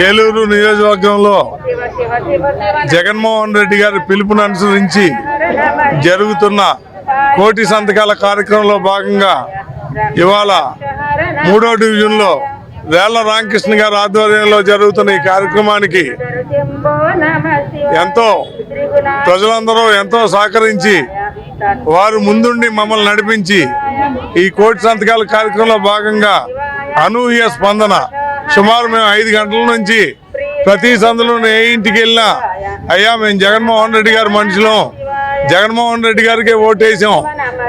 ఏలూరు నియోజకవర్గంలో జగన్మోహన్ రెడ్డి గారి పిలుపును అనుసరించి జరుగుతున్న కోటి సంతకాల కార్యక్రమంలో భాగంగా ఇవాళ మూడో డివిజన్లో వేళ్ళ రామకృష్ణ గారి ఆధ్వర్యంలో జరుగుతున్న ఈ కార్యక్రమానికి ఎంతో ప్రజలందరూ ఎంతో సహకరించి వారు ముందుండి మమ్మల్ని నడిపించి ఈ కోటి సంతకాల కార్యక్రమంలో భాగంగా అనూహ్య స్పందన సుమారు మేము ఐదు గంటల నుంచి ప్రతి సందులో ఏ ఇంటికి వెళ్ళినా అయ్యా మేము జగన్మోహన్ రెడ్డి గారి మనుషులం. జగన్మోహన్ రెడ్డి గారికే ఓటేసాం.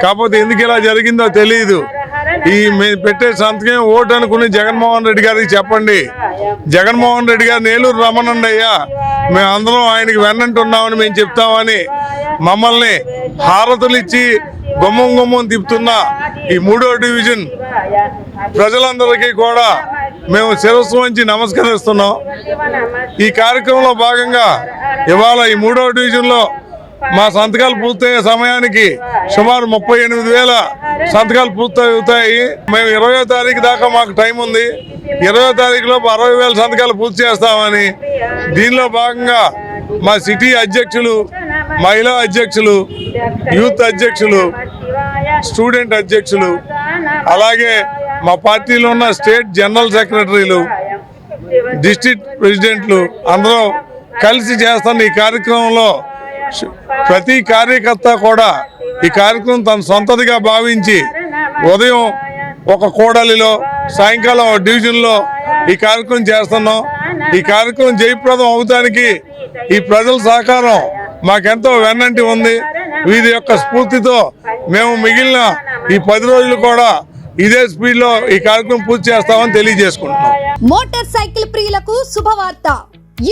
కాకపోతే ఎందుకు ఇలా జరిగిందో తెలియదు ఈ మేము పెట్టే సంతకం ఓటు అనుకుని జగన్మోహన్ రెడ్డి గారికి చెప్పండి. జగన్మోహన్ రెడ్డి గారు నేలూరు రమ్మనండి అయ్యా. మేము అందరం ఆయనకి వెన్నంటున్నామని మేము చెప్తామని మమ్మల్ని హారతులు ఇచ్చి గుమ్మం గుమ్మం తిప్పుతున్న ఈ మూడో డివిజన్ ప్రజలందరికీ కూడా మేము శిరస్సు వంచి నమస్కరిస్తున్నాం. ఈ కార్యక్రమంలో భాగంగా ఇవాళ ఈ మూడో డివిజన్లో మా సంతకాలు పూర్తయ్యే సమయానికి సుమారు ముప్పై ఎనిమిది వేల సంతకాలు పూర్తవుతాయి. మేము ఇరవయో తారీఖు దాకా మాకు టైం ఉంది. ఇరవయో తారీఖులోపు అరవై వేల సంతకాలు పూర్తి చేస్తామని దీనిలో భాగంగా మా సిటీ అధ్యక్షులు మహిళా అధ్యక్షులు యూత్ అధ్యక్షులు స్టూడెంట్ అధ్యక్షులు అలాగే మా పార్టీలో ఉన్న స్టేట్ జనరల్ సెక్రటరీలు డిస్ట్రిక్ట్ ప్రెసిడెంట్లు అందరూ కలిసి చేస్తున్న ఈ కార్యక్రమంలో ప్రతి కార్యకర్త కూడా ఈ కార్యక్రమం తన సొంతదిగా భావించి ఉదయం ఒక కూడలిలో సాయంకాలం ఒక డివిజన్లో ఈ కార్యక్రమం చేస్తున్నాం. ఈ కార్యక్రమం జయప్రదం అవడానికి ఈ ప్రజల సహకారం మాకెంతో వెన్నంటి ఉంది. వీరి యొక్క స్ఫూర్తితో మేము మిగిలిన ఈ పది రోజులు కూడా ఇదే స్పీడ్లో ఈ కార్యక్రమం పూర్తి చేస్తామని తెలియజేసుకుంటున్నాం. మోటార్ సైకిల్ ప్రియులకు శుభవార్త.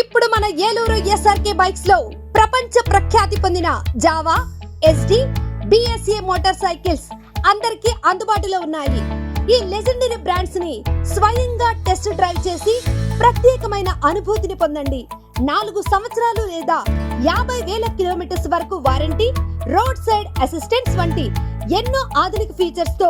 ఇప్పుడు మన ఏలూరు ఎస్ఆర్కే బైక్స్లో ప్రపంచ ప్రఖ్యాతి పొందిన Jawa SD BSA motor cycles అందరికీ అందుబాటులో ఉన్నాయి. ఈ లెజెండరీ బ్రాండ్స్ని స్వయంగా టెస్ట్ డ్రైవ్ చేసి ప్రత్యేకమైన అనుభూతిని పొందండి. నాలుగు సంవత్సరాలు లేదా యాభై వేల కిలోమీటర్స్ వరకు వారంటీ రోడ్ సైడ్ అసిస్టెంట్స్ వంటి ఎన్నో ఆధునిక ఫీచర్స్తో